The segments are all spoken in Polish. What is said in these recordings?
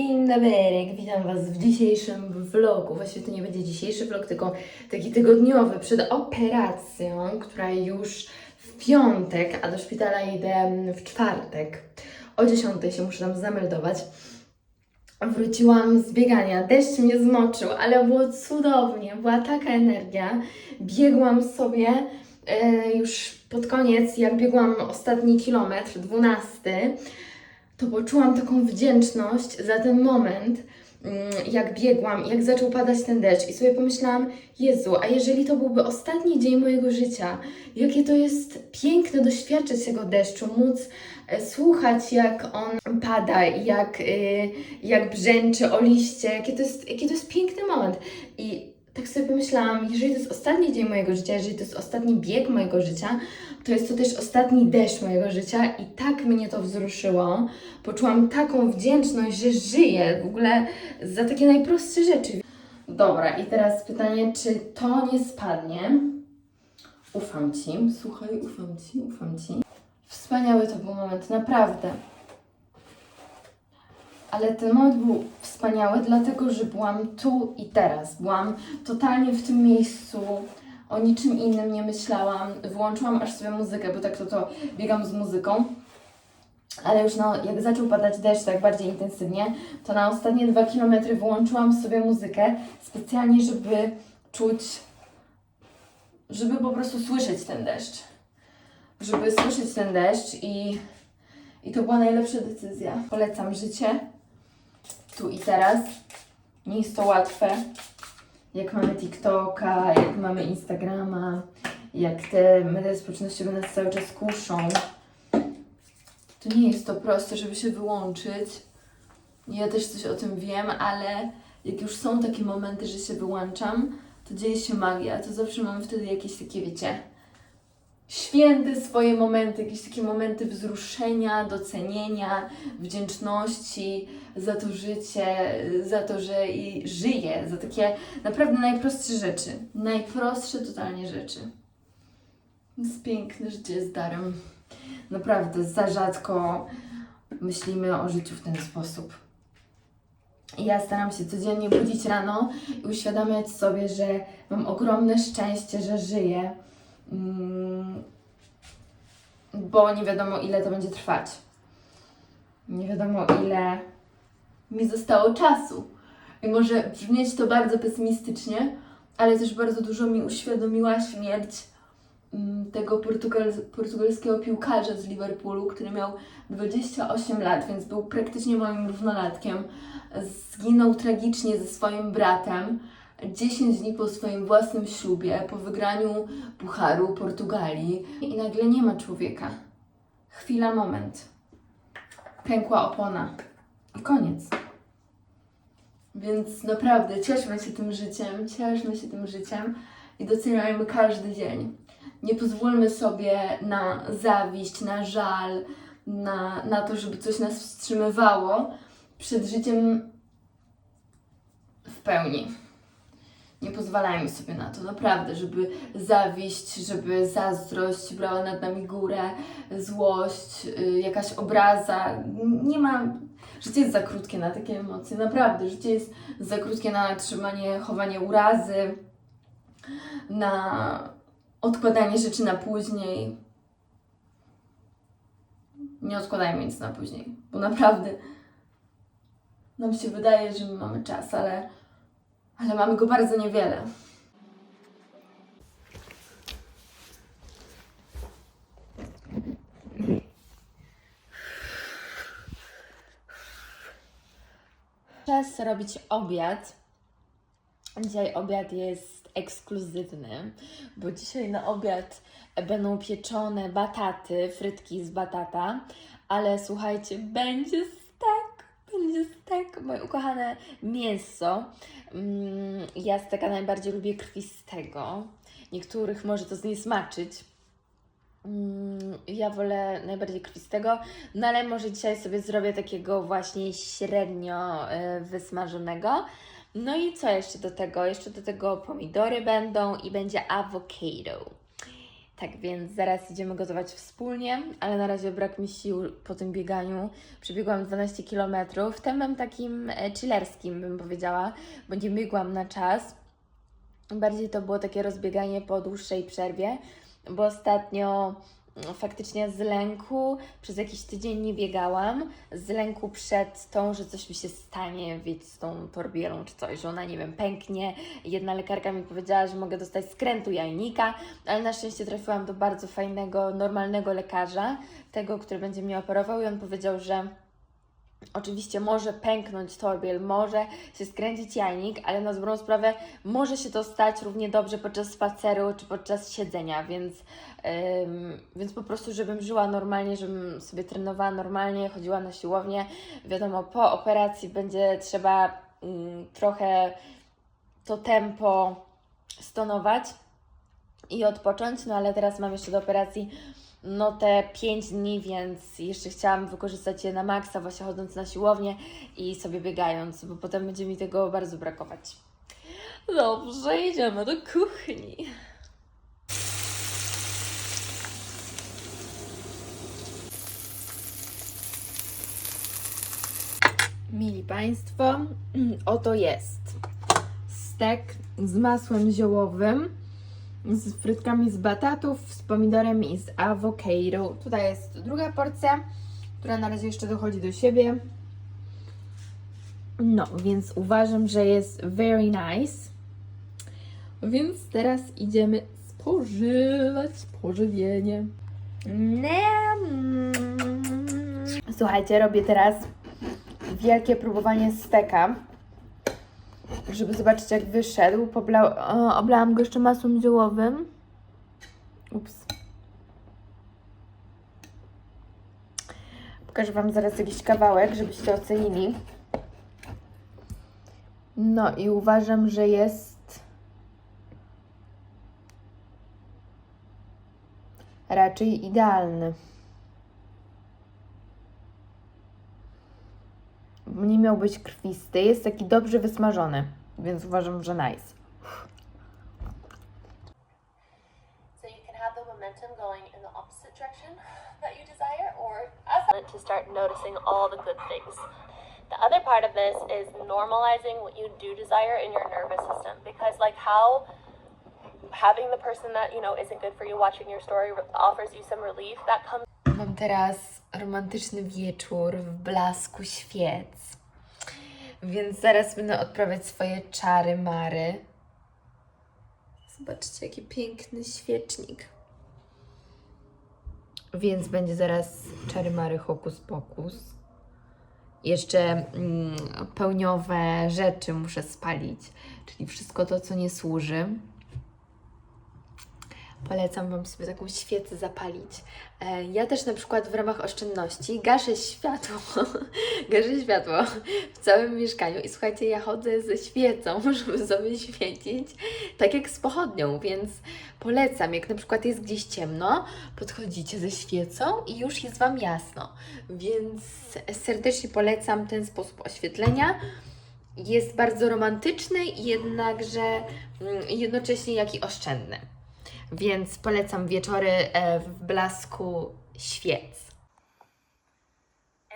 Dzień dobry, witam Was w dzisiejszym vlogu. Właściwie to nie będzie dzisiejszy vlog, tylko taki tygodniowy przed operacją, która już w piątek, a do szpitala idę w czwartek. O 10 się muszę tam zameldować. Wróciłam z biegania, deszcz mnie zmoczył, ale było cudownie, była taka energia. Biegłam sobie e, już pod koniec, jak biegłam ostatni kilometr, 12 to poczułam taką wdzięczność za ten moment, mm, jak biegłam, jak zaczął padać ten deszcz i sobie pomyślałam, Jezu, a jeżeli to byłby ostatni dzień mojego życia, jakie to jest piękne doświadczyć tego deszczu, móc e, słuchać jak on pada, jak, y, jak brzęczy o liście, jakie to, jest, jaki to jest piękny moment. I tak sobie pomyślałam, jeżeli to jest ostatni dzień mojego życia, jeżeli to jest ostatni bieg mojego życia, to jest to też ostatni deszcz mojego życia i tak mnie to wzruszyło. Poczułam taką wdzięczność, że żyję w ogóle za takie najprostsze rzeczy. Dobra, i teraz pytanie, czy to nie spadnie? Ufam Ci, słuchaj, ufam Ci, ufam Ci. Wspaniały to był moment, naprawdę. Ale ten moment był wspaniały, dlatego że byłam tu i teraz. Byłam totalnie w tym miejscu, o niczym innym nie myślałam. Wyłączyłam aż sobie muzykę, bo tak to, to biegam z muzyką. Ale już no, jak zaczął padać deszcz tak bardziej intensywnie, to na ostatnie dwa kilometry wyłączyłam sobie muzykę specjalnie, żeby czuć, żeby po prostu słyszeć ten deszcz. Żeby słyszeć ten deszcz i, i to była najlepsza decyzja. Polecam życie tu i teraz. Nie jest to łatwe. Jak mamy TikToka, jak mamy Instagrama, jak te media społecznościowe nas cały czas kuszą. To nie jest to proste, żeby się wyłączyć. Ja też coś o tym wiem, ale jak już są takie momenty, że się wyłączam, to dzieje się magia. To zawsze mam wtedy jakieś takie, wiecie, święte swoje momenty, jakieś takie momenty wzruszenia, docenienia, wdzięczności za to życie, za to, że i żyję, za takie naprawdę najprostsze rzeczy. Najprostsze totalnie rzeczy. Jest piękne, życie jest darem. Naprawdę, za rzadko myślimy o życiu w ten sposób. Ja staram się codziennie budzić rano i uświadamiać sobie, że mam ogromne szczęście, że żyję. Mm, bo nie wiadomo ile to będzie trwać. Nie wiadomo ile mi zostało czasu. I może brzmieć to bardzo pesymistycznie, ale też bardzo dużo mi uświadomiła śmierć mm, tego portugal, portugalskiego piłkarza z Liverpoolu, który miał 28 lat, więc był praktycznie moim równolatkiem. Zginął tragicznie ze swoim bratem. 10 dni po swoim własnym ślubie, po wygraniu Pucharu Portugalii i nagle nie ma człowieka. Chwila, moment. Pękła opona. I koniec. Więc naprawdę cieszmy się tym życiem, cieszmy się tym życiem i doceniajmy każdy dzień. Nie pozwólmy sobie na zawiść, na żal, na, na to, żeby coś nas wstrzymywało przed życiem w pełni nie pozwalajmy sobie na to, naprawdę, żeby zawiść, żeby zazdrość brała nad nami górę, złość, y, jakaś obraza. Nie ma. Życie jest za krótkie na takie emocje, naprawdę. Życie jest za krótkie na trzymanie, chowanie urazy, na odkładanie rzeczy na później. Nie odkładajmy nic na później, bo naprawdę nam się wydaje, że my mamy czas, ale ale mamy go bardzo niewiele. Czas robić obiad. Dzisiaj obiad jest ekskluzywny, bo dzisiaj na obiad będą pieczone bataty, frytki z batata, ale słuchajcie, będzie będzie stek, moje ukochane mięso. Mm, Ja steka najbardziej lubię krwistego. Niektórych może to zniesmaczyć, Mm, Ja wolę najbardziej krwistego, no ale może dzisiaj sobie zrobię takiego właśnie średnio y, wysmażonego. No i co jeszcze do tego? Jeszcze do tego pomidory będą i będzie avocado. Tak więc zaraz idziemy gotować wspólnie, ale na razie brak mi sił po tym bieganiu. Przebiegłam 12 km, tempem takim e, chillerskim bym powiedziała, bo nie biegłam na czas. Bardziej to było takie rozbieganie po dłuższej przerwie, bo ostatnio faktycznie z lęku przez jakiś tydzień nie biegałam. Z lęku przed tą, że coś mi się stanie, wiecie, z tą torbielą czy coś, że ona, nie wiem, pęknie. Jedna lekarka mi powiedziała, że mogę dostać skrętu jajnika, ale na szczęście trafiłam do bardzo fajnego, normalnego lekarza, tego, który będzie mnie operował i on powiedział, że Oczywiście może pęknąć torbiel, może się skręcić jajnik, ale na dobrą sprawę może się to stać równie dobrze podczas spaceru czy podczas siedzenia, więc, ym, więc po prostu, żebym żyła normalnie, żebym sobie trenowała normalnie, chodziła na siłownię. Wiadomo, po operacji będzie trzeba ym, trochę to tempo stonować i odpocząć, no ale teraz mam jeszcze do operacji no te 5 dni, więc jeszcze chciałam wykorzystać je na maksa, właśnie chodząc na siłownię i sobie biegając, bo potem będzie mi tego bardzo brakować. Dobrze, idziemy do kuchni. Mili Państwo, oto jest stek z masłem ziołowym, z frytkami z batatów, z pomidorem i z awokado. Tutaj jest druga porcja, która na razie jeszcze dochodzi do siebie. No, więc uważam, że jest very nice. Więc teraz idziemy spożywać pożywienie. Nem. Słuchajcie, robię teraz wielkie próbowanie steka, żeby zobaczyć jak wyszedł. Pobla- o, oblałam go jeszcze masłem ziołowym. Ups. Pokażę Wam zaraz jakiś kawałek, żebyście ocenili. No i uważam, że jest raczej idealny. nie miał być krwisty, jest taki dobrze wysmażony, więc uważam, że nice. So you can have the momentum going in the opposite direction that you desire, or as to start noticing all the good things. The other part of this is normalizing what you do desire in your nervous system, because like how having the person that you know isn't good for you watching your story offers you some relief, that comes Mam teraz romantyczny wieczór w blasku świec. Więc zaraz będę odprawiać swoje czary mary. Zobaczcie, jaki piękny świecznik. Więc będzie zaraz czary mary hokus pokus. Jeszcze mm, pełniowe rzeczy muszę spalić, czyli wszystko to, co nie służy. Polecam Wam sobie taką świecę zapalić. E, Ja też na przykład w ramach oszczędności gaszę światło, gaszę światło w całym mieszkaniu i słuchajcie, ja chodzę ze świecą, żeby sobie świecić, tak jak z pochodnią, więc polecam, jak na przykład jest gdzieś ciemno, podchodzicie ze świecą i już jest Wam jasno, więc serdecznie polecam ten sposób oświetlenia. Jest bardzo romantyczny, jednakże mm, jednocześnie jak i oszczędny. Więc polecam wieczory e, w blasku świec.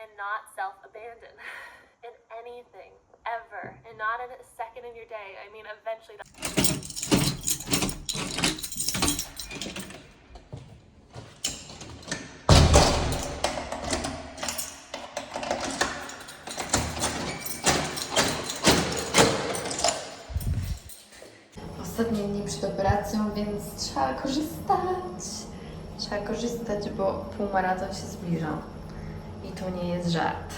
and not self-abandon in anything ever, and not in a second of your day. I mean, eventually. That- Ostatnie dni przed operacją, więc trzeba korzystać. Trzeba korzystać, bo półmaraton się zbliża. I to nie jest żart.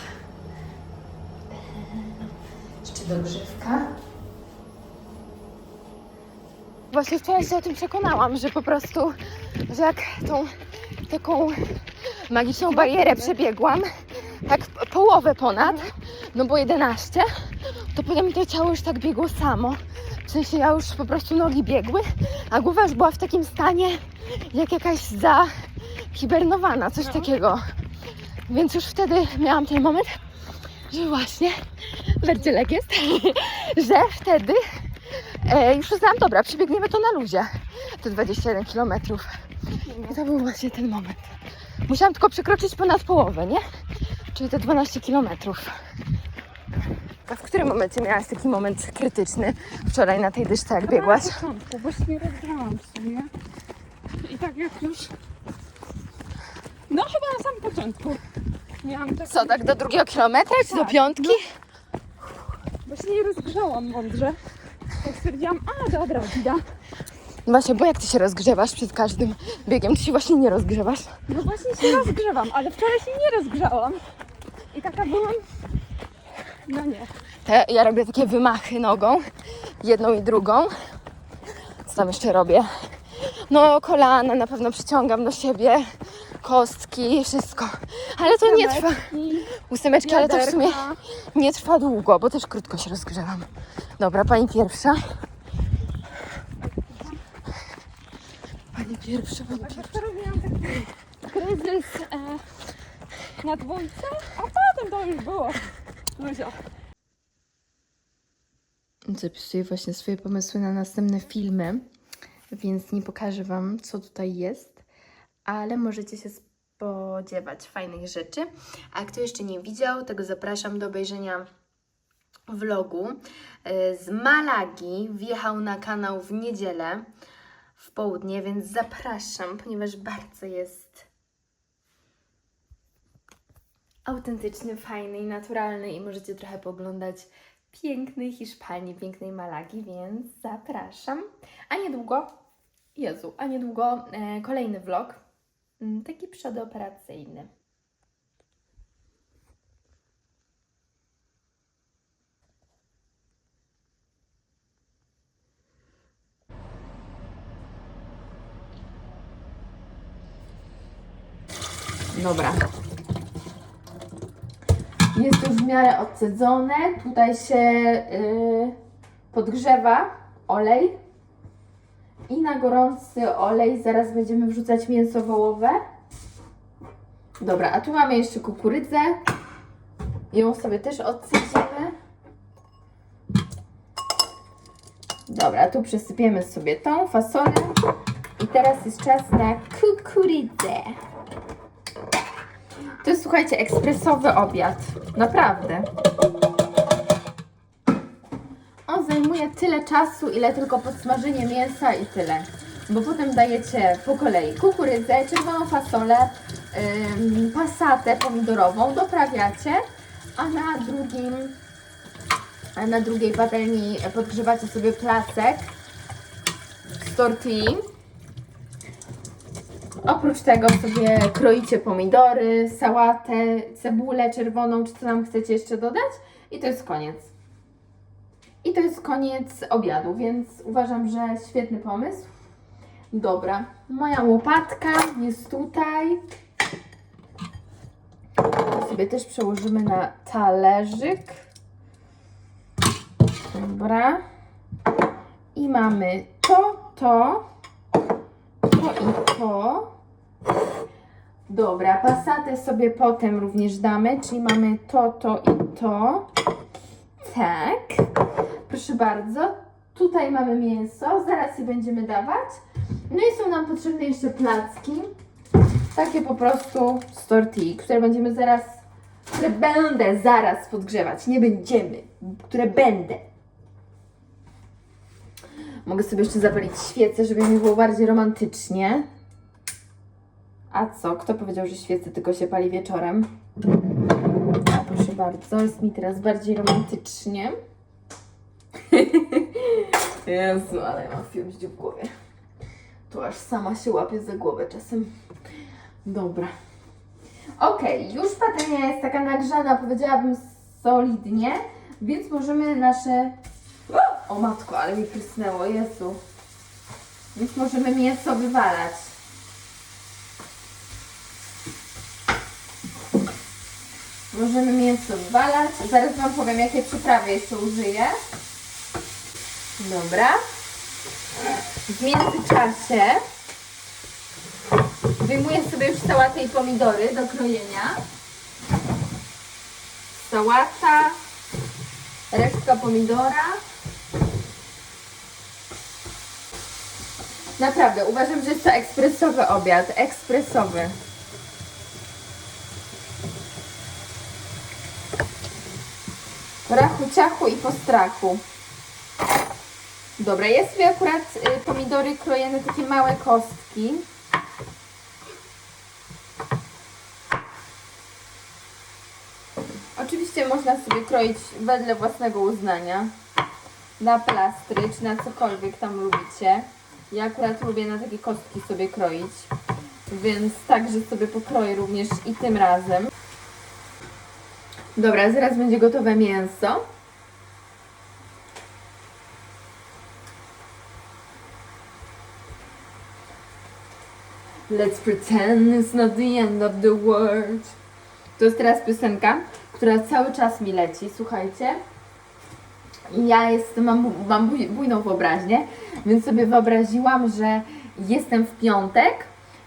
Jeszcze dogrzewka. Właśnie wczoraj się o tym przekonałam, że po prostu, że jak tą taką magiczną barierę przebiegłam, tak połowę ponad, no bo 11, to potem to ciało już tak biegło samo. W sensie ja już po prostu nogi biegły, a głowa już była w takim stanie jak jakaś za hibernowana, coś takiego. Więc już wtedy miałam ten moment, że właśnie werdzielek jest, że wtedy e, już uznałam, dobra, przebiegniemy to na luzie, te 21 km. I to był właśnie ten moment. Musiałam tylko przekroczyć ponad połowę, nie? Czyli te 12 km. A w którym momencie miałaś taki moment krytyczny wczoraj na tej dyszce, jak biegłaś? Na początku, bo się nie rozgrałam w sumie. I tak jak już... No chyba na samym początku. Miałam tak... Co, tak do drugiego kilometra, czy do Tak, piątki? Bo się nie rozgrzałam mądrze. To stwierdziłam, a dobra, Wida. Właśnie, bo jak ty się rozgrzewasz przed każdym biegiem? Ty się właśnie nie rozgrzewasz. No właśnie się rozgrzewam, ale wczoraj się nie rozgrzałam. I taka byłam... No nie. Te, ja robię takie wymachy nogą, jedną i drugą. Co tam jeszcze robię? No, kolana na pewno przyciągam do siebie, kostki, wszystko. Ale to nie trwa. Ósemeczki, ale to w sumie nie trwa długo, bo też krótko się rozgrzewam. Dobra, pani pierwsza. Pani pierwsza, pani pierwsza. miałam taki kryzys e, na dwójce, a potem to już było. Luzio. Zapisuję właśnie swoje pomysły na następne filmy, więc nie pokażę Wam, co tutaj jest, ale możecie się spodziewać fajnych rzeczy. A kto jeszcze nie widział, tego zapraszam do obejrzenia vlogu z Malagi. Wjechał na kanał w niedzielę w południe, więc zapraszam, ponieważ bardzo jest autentyczny, fajny i naturalny i możecie trochę poglądać pięknej Hiszpanii, pięknej Malagi, więc zapraszam. A niedługo, Jezu, a niedługo e, kolejny vlog, mm, taki przedoperacyjny. Dobra. Jest już w miarę odcedzone. Tutaj się yy, podgrzewa olej. I na gorący olej zaraz będziemy wrzucać mięso wołowe. Dobra, a tu mamy jeszcze kukurydzę. Ją sobie też odcedzimy. Dobra, tu przesypiemy sobie tą fasolę. I teraz jest czas na kukurydzę. To jest, słuchajcie, ekspresowy obiad. Naprawdę. On zajmuje tyle czasu, ile tylko podsmażenie mięsa i tyle. Bo potem dajecie po kolei kukurydzę, czerwoną fasolę, ym, pasatę pomidorową, doprawiacie, a na drugim, a na drugiej patelni podgrzewacie sobie placek z tortilli. Oprócz tego sobie kroicie pomidory, sałatę, cebulę czerwoną, czy co nam chcecie jeszcze dodać. I to jest koniec. I to jest koniec obiadu, więc uważam, że świetny pomysł. Dobra, moja łopatka jest tutaj. To sobie też przełożymy na talerzyk. Dobra. I mamy to, to, i to. Dobra, pasatę sobie potem również damy, czyli mamy to, to i to. Tak. Proszę bardzo. Tutaj mamy mięso, zaraz je będziemy dawać. No i są nam potrzebne jeszcze placki. Takie po prostu z tortilli, które będziemy zaraz, które będę zaraz podgrzewać. Nie będziemy, które będę. Mogę sobie jeszcze zapalić świecę, żeby mi było bardziej romantycznie. A co? Kto powiedział, że świece tylko się pali wieczorem? A proszę bardzo, jest mi teraz bardziej romantycznie. Jezu, ale ja mam film w głowie. Tu aż sama się łapię za głowę czasem. Dobra. Okej, już patelnia jest taka nagrzana, powiedziałabym solidnie, więc możemy nasze... O matko, ale mi prysnęło, Jezu. Więc możemy mięso wywalać. Możemy mięso wywalać. Zaraz Wam powiem, jakie przyprawy jeszcze użyję. Dobra. W międzyczasie wyjmuję sobie już sałatę i pomidory do krojenia. Sałata, resztka pomidora. Naprawdę, uważam, że jest to ekspresowy obiad. Ekspresowy. Rachu, ciachu i po strachu. Dobra, ja sobie akurat y, pomidory kroję na takie małe kostki. Oczywiście można sobie kroić wedle własnego uznania. Na plastry, czy na cokolwiek tam lubicie. Ja akurat lubię na takie kostki sobie kroić. Więc także sobie pokroję również i tym razem. Dobra, zaraz będzie gotowe mięso. Let's pretend it's not the end of the world. To jest teraz piosenka, która cały czas mi leci, słuchajcie. Ja jestem, mam, mam buj- bujną wyobraźnię, więc sobie wyobraziłam, że jestem w piątek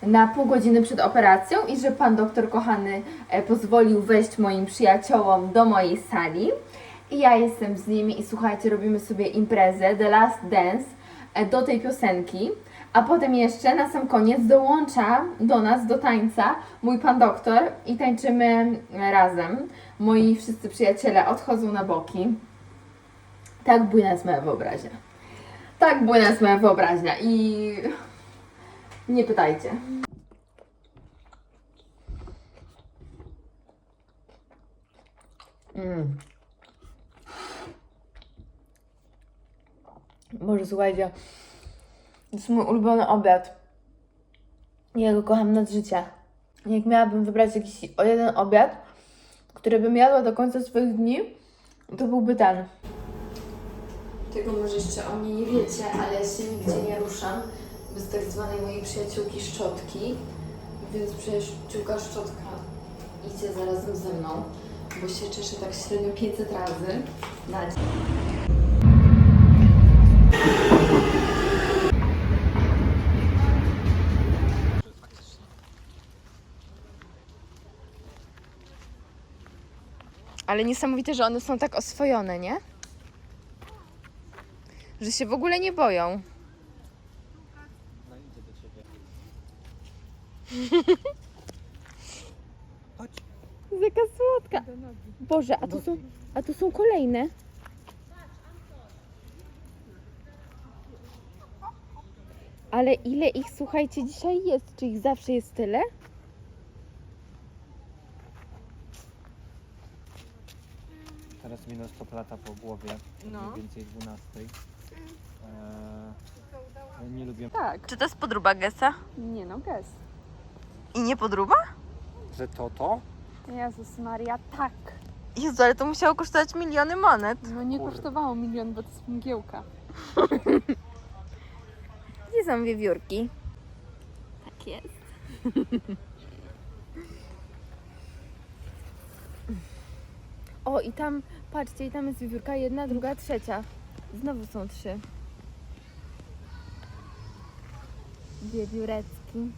na pół godziny przed operacją i że pan doktor kochany e, pozwolił wejść moim przyjaciołom do mojej sali. I ja jestem z nimi i słuchajcie, robimy sobie imprezę The Last Dance e, do tej piosenki. A potem jeszcze na sam koniec dołącza do nas, do tańca, mój pan doktor i tańczymy razem. Moi wszyscy przyjaciele odchodzą na boki. Tak bujna jest moja wyobraźnia. Tak bujna jest moja wyobraźnia i nie pytajcie. Mm. Może słuchajcie, to jest mój ulubiony obiad. Ja go kocham nad życie. Jak miałabym wybrać jakiś jeden obiad, który bym jadła do końca swoich dni, to byłby ten. Tego może jeszcze o mnie nie wiecie, ale ja się nigdzie nie ruszam bez tak zwanej mojej przyjaciółki szczotki. Więc przyjaciółka szczotka idzie zarazem ze mną, bo się cieszę tak średnio 500 razy na dzień. Ale niesamowite, że one są tak oswojone, nie? Że się w ogóle nie boją. Jaka słodka. Boże, a tu są, a tu są kolejne. Ale ile ich, słuchajcie, dzisiaj jest? Czy ich zawsze jest tyle? Teraz minął 100 lata po głowie, No. mniej więcej 12. Eee, nie lubię, Tak. Czy to jest podróba Gesa? Nie no, gest. I nie podróba? że to to? Jezus Maria, tak. Jezu, ale to musiało kosztować miliony monet. No nie Kurde. kosztowało milion, bo to jest mgiełka. Gdzie są wiewiórki? Tak jest. O, i tam, patrzcie, i tam jest wiewiórka, jedna, druga, trzecia. Znowu są trzy. Wiewiórecki.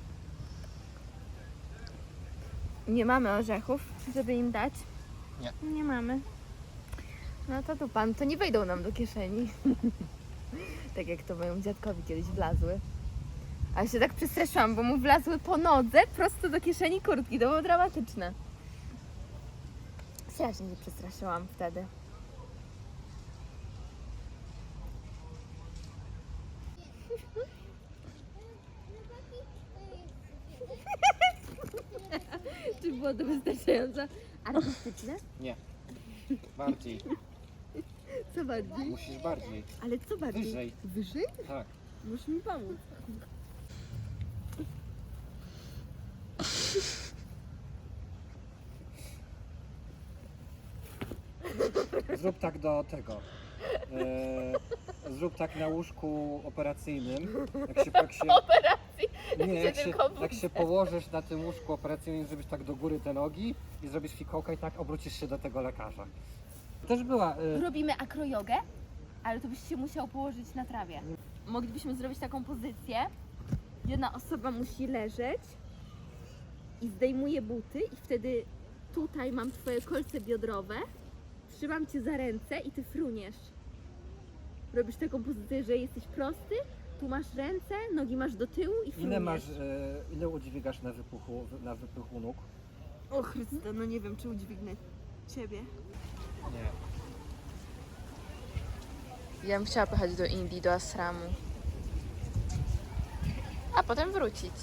Nie mamy orzechów, żeby im dać? Nie. Nie mamy. No to tu pan, to nie wejdą nam do kieszeni. tak jak to mojemu dziadkowi kiedyś wlazły. A ja się tak przestraszyłam, bo mu wlazły po nodze prosto do kieszeni kurtki. To było dramatyczne. Strasznie się przestraszyłam wtedy. Czy było to wystarczająco artystyczne? Nie. Bardziej. Co bardziej? Musisz bardziej. Ale co bardziej? Wyżej. Wyżej? Tak. Musisz mi pomóc. Zrób tak do tego. Eee, zrób tak na łóżku operacyjnym. Jak się, jak się, Operacji? Nie, jak się, jak się położysz na tym łóżku operacyjnym, żebyś tak do góry te nogi i zrobisz fikołka i tak obrócisz się do tego lekarza. Też była. e, Robimy akrojogę, ale to byś się musiał położyć na trawie. Moglibyśmy zrobić taką pozycję. Jedna osoba musi leżeć, i zdejmuję buty i wtedy tutaj mam twoje kolce biodrowe, trzymam cię za ręce i ty fruniesz. Robisz taką pozycję, że jesteś prosty, tu masz ręce, nogi masz do tyłu i fruniesz. Ile masz, e, ile udźwigasz na wypuchu, na wypuchu nóg? O Chryste, no nie wiem, czy udźwignę ciebie. Nie. Ja bym chciała pojechać do Indii, do Asramu. A potem wrócić.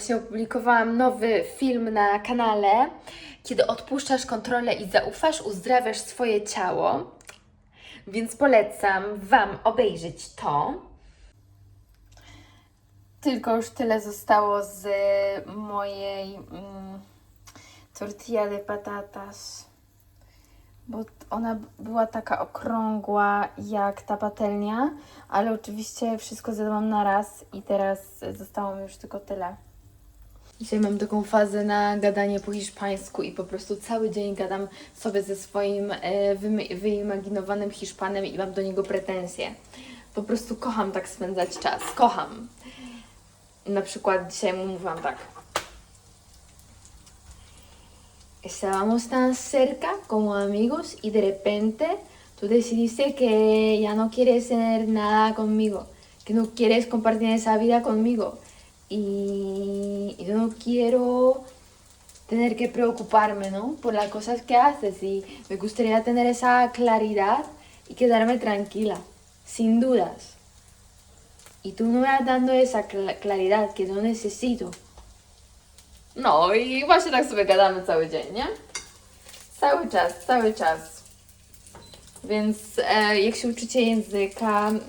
Właśnie opublikowałam nowy film na kanale. Kiedy odpuszczasz kontrolę i zaufasz, uzdrawiasz swoje ciało. Więc polecam Wam obejrzeć to. Tylko już tyle zostało z mojej mm, tortilla de patatas. Bo ona była taka okrągła jak ta patelnia, ale oczywiście wszystko zjadłam na raz i teraz zostało mi już tylko tyle. Dzisiaj mam taką fazę na gadanie po hiszpańsku i po prostu cały dzień gadam sobie ze swoim e, wyimaginowanym Hiszpanem i mam do niego pretensje. Po prostu kocham tak spędzać czas. Kocham. Na przykład dzisiaj mu mówiłam tak. Estábamos tan cerca como amigos y de repente tú decidiste que ya no quieres tener nada conmigo, que no quieres compartir esa vida conmigo. Y no quiero tener que preocuparme, ¿no? Por las cosas que haces y me gustaría tener esa claridad y quedarme tranquila, sin dudas. Y tú no me vas dando esa cla- claridad que yo necesito. No i właśnie tak sobie gadamy cały dzień, nie? Cały czas, cały czas. Więc e, jak się uczycie języka, mm,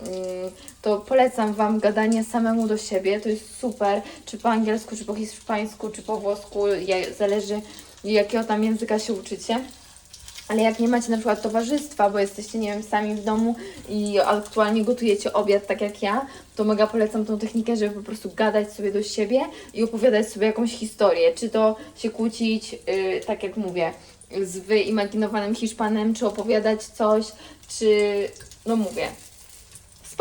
to polecam Wam gadanie samemu do siebie. To jest super, czy po angielsku, czy po hiszpańsku, czy po włosku, zależy jakiego tam języka się uczycie. Ale jak nie macie na przykład towarzystwa, bo jesteście, nie wiem, sami w domu i aktualnie gotujecie obiad tak jak ja, to mega polecam tą technikę, żeby po prostu gadać sobie do siebie i opowiadać sobie jakąś historię. Czy to się kłócić, yy, tak jak mówię, z wyimaginowanym Hiszpanem, czy opowiadać coś, czy, no mówię,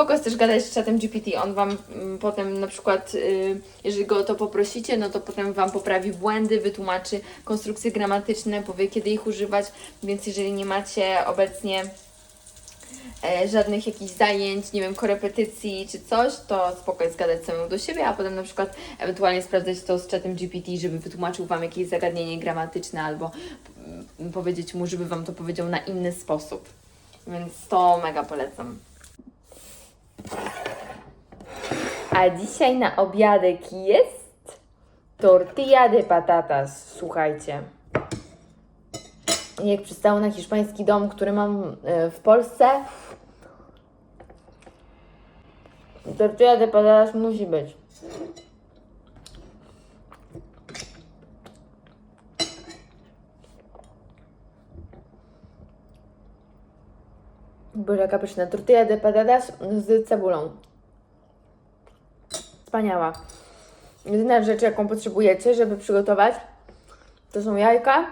Spoko jest też gadać z czatem GPT. On Wam mm, potem na przykład, y, jeżeli go o to poprosicie, no to potem Wam poprawi błędy, wytłumaczy konstrukcje gramatyczne, powie kiedy ich używać, więc jeżeli nie macie obecnie e, żadnych jakichś zajęć, nie wiem, korepetycji czy coś, to spoko jest gadać samemu do siebie, a potem na przykład ewentualnie sprawdzać to z czatem GPT, żeby wytłumaczył Wam jakieś zagadnienie gramatyczne albo mm, powiedzieć mu, żeby Wam to powiedział na inny sposób. Więc to mega polecam. A dzisiaj na obiadek jest tortilla de patatas. Słuchajcie. Jak przystało na hiszpański dom, który mam e, w Polsce, tortilla de patatas musi być. Boże, jaka pyszna. Tortilla de patatas z cebulą. Wspaniała. Jedyna rzecz, jaką potrzebujecie, żeby przygotować, to są jajka,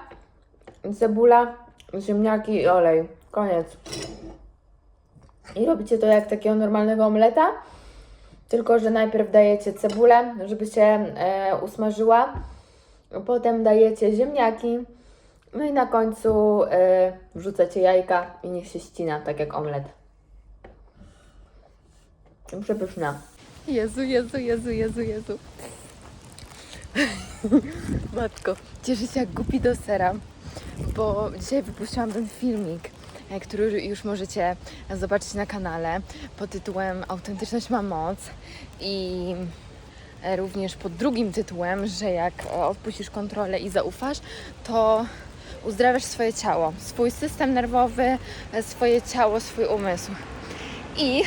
cebula, ziemniaki i olej. Koniec. I robicie to jak takiego normalnego omleta, tylko że najpierw dajecie cebulę, żeby się e, usmażyła, potem dajecie ziemniaki, no i na końcu e, wrzucacie jajka i niech się ścina, tak jak omlet. Przepyszna. Jezu, Jezu, Jezu, Jezu, Jezu. Matko, cieszę się jak głupi do sera, bo dzisiaj wypuściłam ten filmik, e, który już możecie zobaczyć na kanale pod tytułem Autentyczność ma moc i e, również pod drugim tytułem, że jak odpuścisz kontrolę i zaufasz, to uzdrawiasz swoje ciało, swój system nerwowy, e, swoje ciało, swój umysł. I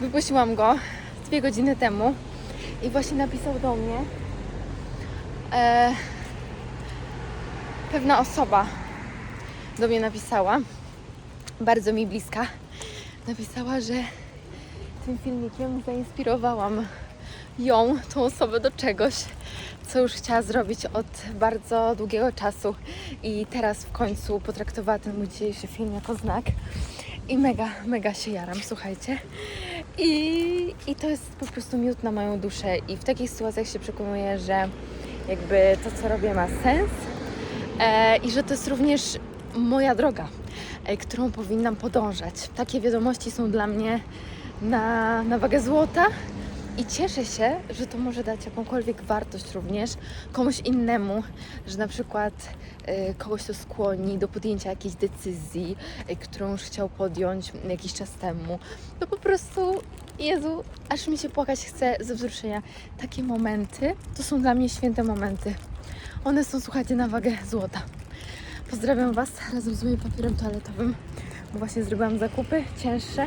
wypuściłam go dwie godziny temu i właśnie napisał do mnie e, pewna osoba do mnie napisała, bardzo mi bliska, napisała, że tym filmikiem zainspirowałam ją, tą osobę do czegoś, co już chciała zrobić od bardzo długiego czasu. I teraz w końcu potraktowała ten mój dzisiejszy film jako znak. I mega, mega się jaram, słuchajcie. I, I to jest po prostu miód na moją duszę. I w takich sytuacjach się przekonuję, że jakby to, co robię ma sens. E, i że to jest również moja droga, e, którą powinnam podążać. Takie wiadomości są dla mnie na, na wagę złota i cieszę się, że to może dać jakąkolwiek wartość również komuś innemu, że na przykład e, kogoś to skłoni do podjęcia jakiejś decyzji, e, którą już chciał podjąć jakiś czas temu. To po prostu, Jezu, aż mi się płakać chce ze wzruszenia. Takie momenty to są dla mnie święte momenty. One są, słuchajcie, na wagę złota. Pozdrawiam Was razem z moim papierem toaletowym, bo właśnie zrobiłam zakupy cięższe,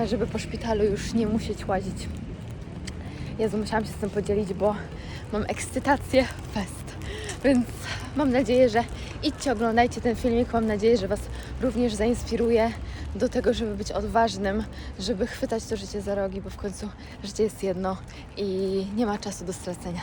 e, żeby po szpitalu już nie musieć łazić. Jezu, musiałam się z tym podzielić, bo mam ekscytację fest. Więc mam nadzieję, że idźcie, oglądajcie ten filmik. Mam nadzieję, że Was również zainspiruje do tego, żeby być odważnym, żeby chwytać to życie za rogi, bo w końcu życie jest jedno i nie ma czasu do stracenia.